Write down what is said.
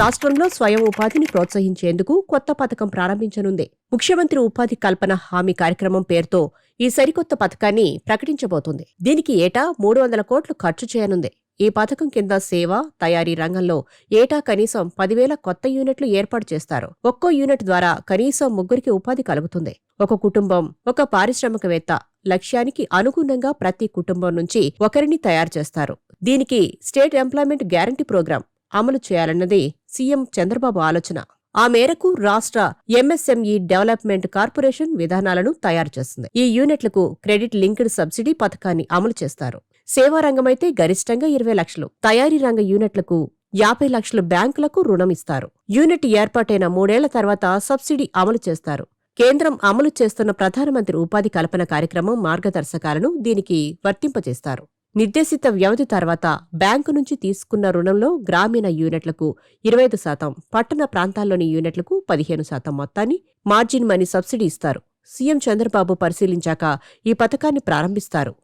రాష్ట్రంలో స్వయం ఉపాధిని ప్రోత్సహించేందుకు కొత్త పథకం ప్రారంభించనుంది. ముఖ్యమంత్రి ఉపాధి కల్పన హామీ కార్యక్రమం పేరుతో ఈ సరికొత్త పథకాన్ని ప్రకటించబోతుంది. దీనికి ఏటా మూడు వందల కోట్లు ఖర్చు చేయనుంది. ఈ పథకం కింద సేవ తయారీ రంగంలో ఏటా కనీసం పదివేల కొత్త యూనిట్లు ఏర్పాటు చేస్తారు. ఒక్కో యూనిట్ ద్వారా కనీసం ముగ్గురికి ఉపాధి కలుగుతుంది. ఒక కుటుంబం ఒక పారిశ్రామికవేత్త లక్ష్యానికి అనుగుణంగా ప్రతి కుటుంబం నుంచి ఒకరిని తయారు చేస్తారు. దీనికి స్టేట్ ఎంప్లాయ్మెంట్ గ్యారంటీ ప్రోగ్రాం అమలు చేయాలన్నది సీఎం చంద్రబాబు ఆలోచన. ఆ మేరకు రాష్ట్ర ఎంఎస్ఎంఈ డెవలప్మెంట్ కార్పొరేషన్ విధానాలను తయారు చేస్తుంది. ఈ యూనిట్లకు క్రెడిట్ లింక్డ్ సబ్సిడీ పథకాన్ని అమలు చేస్తారు. సేవా రంగమైతే గరిష్టంగా ఇరవై లక్షలు. తయారీ రంగ యూనిట్లకు యాభై లక్షలు బ్యాంకులకు రుణం ఇస్తారు. యూనిట్ ఏర్పాటైన మూడేళ్ళ తర్వాత సబ్సిడీ అమలు చేస్తారు. కేంద్రం అమలు చేస్తున్న ప్రధానమంత్రి ఉపాధి కల్పన కార్యక్రమం మార్గదర్శకాలను దీనికి వర్తింపజేస్తారు. నిర్దేశిత వ్యవధి తర్వాత బ్యాంకు నుంచి తీసుకున్న రుణంలో గ్రామీణ యూనిట్లకు ఇరవై ఐదు శాతం పట్టణ ప్రాంతాల్లోని యూనిట్లకు పదిహేను శాతం మొత్తాన్ని మార్జిన్ మనీ సబ్సిడీ ఇస్తారు. సీఎం చంద్రబాబు పరిశీలించాక ఈ పథకాన్ని ప్రారంభిస్తారు.